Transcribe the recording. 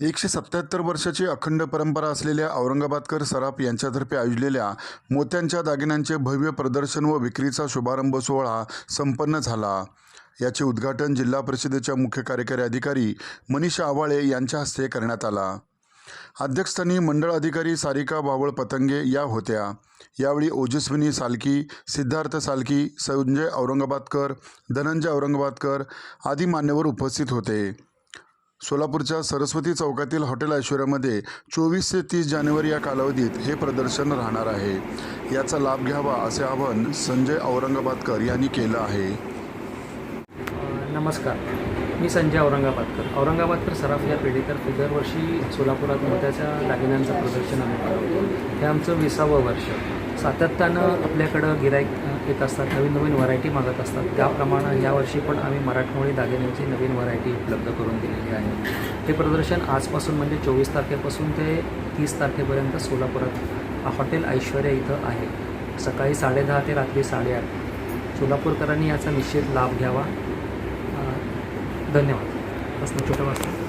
एकशे सत्त्याहत्तर वर्षाची अखंड परंपरा असलेल्या औरंगाबादकर सराफ यांच्यातर्फे आयोजलेल्या मोत्यांच्या दागिन्यांचे भव्य प्रदर्शन व विक्रीचा शुभारंभ सोहळा संपन्न झाला. याचे उद्घाटन जिल्हा परिषदेच्या मुख्य कार्यकारी अधिकारी मनीषा आवाळे यांच्या हस्ते करण्यात आला. अध्यक्षस्थानी मंडळ अधिकारी सारिका बावळ पतंगे या होत्या. यावेळी ओजस्विनी सालकी सिद्धार्थ सालकी संजय औरंगाबादकर धनंजय औरंगाबादकर आदी मान्यवर उपस्थित होते. सोलापूरच्या सरस्वती चौकातील हॉटेल ऐश्वर्यामध्ये चोवीस ते तीस जानेवारी या कालावधीत हे प्रदर्शन राहणार आहे. याचा लाभ घ्यावा असे आवाहन संजय औरंगाबादकर यांनी केलं आहे. नमस्कार. मी संजय औरंगाबादकर. औरंगाबादकर सराफ या पिढीतर्फे दरवर्षी सोलापुरात मोत्याच्या दागिन्यांचं प्रदर्शन आम्ही करतो हे आमचं विसावं वर्ष. सातत्यानं आपल्याकडं गिराईक येत असतात नवीन नवीन व्हरायटी मागत असतात. त्याप्रमाणे यावर्षी पण आम्ही मराठमोळी दागिन्यांची नवीन व्हरायटी उपलब्ध करून दिलेली आहे. हे प्रदर्शन आजपासून म्हणजे चोवीस तारखेपासून ते तीस तारखेपर्यंत सोलापुरात हॉटेल ऐश्वर्या इथं आहे. सकाळी साडेदहा ते रात्री साडेआठ. सोलापूरकरांनी याचा निश्चित लाभ घ्यावा. धन्यवाद. असं छोटं वाचतं.